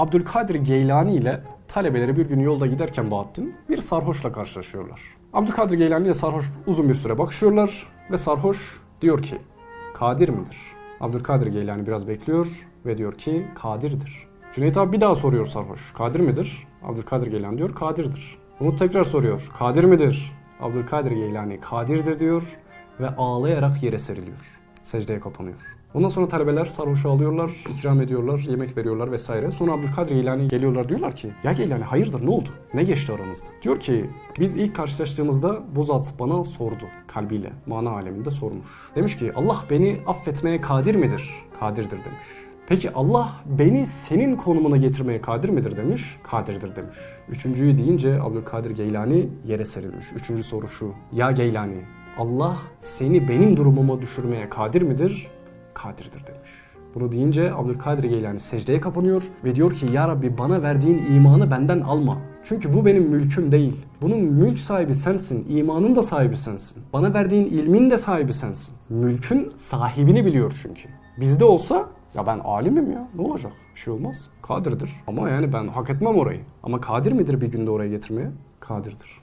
Abdülkadir Geylani ile talebeleri bir gün yolda giderken Bahattin bir sarhoşla karşılaşıyorlar. Abdülkadir Geylani ile sarhoş uzun bir süre bakışıyorlar ve sarhoş diyor ki Kadir midir? Abdülkadir Geylani biraz bekliyor ve diyor ki Kadir'dir. Cüneyt abi bir daha soruyor sarhoş. Kadir midir? Abdülkadir Geylani diyor Kadir'dir. Umut tekrar soruyor. Kadir midir? Abdülkadir Geylani Kadir'dir diyor ve ağlayarak yere seriliyor. Secdeye kapanıyor. Ondan sonra talebeler sarhoşu alıyorlar, ikram ediyorlar, yemek veriyorlar vesaire. Sonra Abdülkadir Geylani geliyorlar diyorlar ki ya Geylani hayırdır ne oldu? Ne geçti aranızda? Diyor ki biz ilk karşılaştığımızda bu zat bana sordu kalbiyle, mana aleminde sormuş. Demiş ki Allah beni affetmeye kadir midir? Kadirdir demiş. Peki Allah beni senin konumuna getirmeye kadir midir demiş? Kadirdir demiş. Üçüncüyü deyince Abdülkadir Geylani yere serilmiş. Üçüncü soru şu. Ya Geylani Allah seni benim durumuma düşürmeye kadir midir? Kadirdir demiş. Bunu deyince Abdülkadir Geylani secdeye kapanıyor ve diyor ki Ya Rabbi bana verdiğin imanı benden alma. Çünkü bu benim mülküm değil. Bunun mülk sahibi sensin, imanın da sahibi sensin. Bana verdiğin ilmin de sahibi sensin. Mülkün sahibini biliyor çünkü. Bizde olsa ya ben alimim ya ne olacak? Bir şey olmaz. Kadirdir. Ama yani ben hak etmem orayı. Ama kadir midir bir günde oraya getirmeye? Kadirdir.